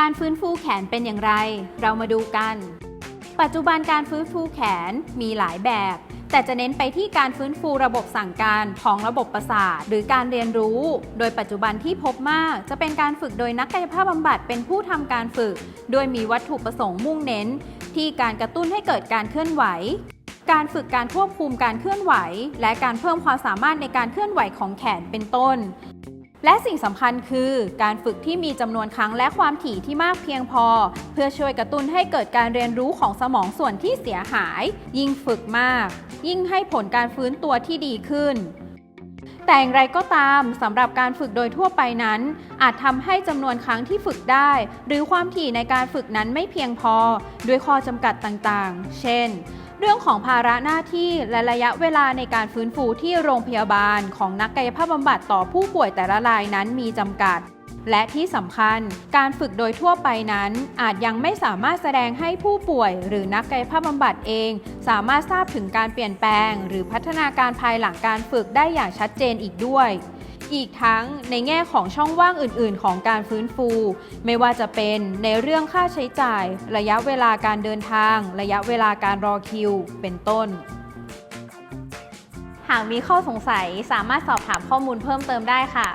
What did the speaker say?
การฟื้นฟูแขนเป็นอย่างไร เรามาดูกัน ปัจจุบันการฟื้นฟูแขนมีหลายแบบ แต่จะเน้นไปที่การฟื้นฟูระบบสั่งการของระบบประสาทหรือการเรียนรู้ โดยปัจจุบันที่พบมาก จะเป็นการฝึกโดยนักกายภาพบำบัดเป็นผู้ทำการฝึก โดยมีวัตถุประสงค์มุ่งเน้น ที่การกระตุ้นให้เกิดการเคลื่อนไหวการฝึกการควบคุมการเคลื่อนไหว และการเพิ่มความสามารถในการเคลื่อนไหวของแขนเป็นต้น และสิ่งสำคัญคือการฝึกที่มีจำนวนครั้งและความถี่ที่มากเพียงพอ เพื่อช่วยกระตุ้นให้เกิดการเรียนรู้ของสมองส่วนที่เสียหาย ยิ่งฝึกมาก ยิ่งให้ผลการฟื้นตัวที่ดีขึ้น แต่อย่างไรก็ตามสำหรับการฝึกโดยทั่วไปนั้น อาจทำให้จำนวนครั้งที่ฝึกได้ หรือความถี่ในการฝึกนั้นไม่เพียงพอ ด้วยข้อจำกัดต่างๆ เช่น เรื่องของภาระหน้าที่และระยะเวลาในการฟื้นฟูที่โรงพยาบาลของนักกายภาพบำบัดต่อผู้ป่วยแต่ละรายนั้นมีจำกัด และที่สำคัญ การฝึกโดยทั่วไปนั้น อาจยังไม่สามารถแสดงให้ผู้ป่วย หรือนักกายภาพบำบัดเอง สามารถทราบถึงการเปลี่ยนแปลง หรือพัฒนาการภายหลังการฝึกได้อย่างชัดเจนอีกด้วย อีกทั้งในแง่ของช่องว่างอื่น ๆ ของการฟื้นฟู ไม่ว่าจะเป็นในเรื่องค่าใช้จ่าย ระยะเวลาการเดินทาง ระยะเวลาการรอคิว เป็นต้น หากมีข้อสงสัยสามารถสอบถามข้อมูลเพิ่มเติมได้ค่ะ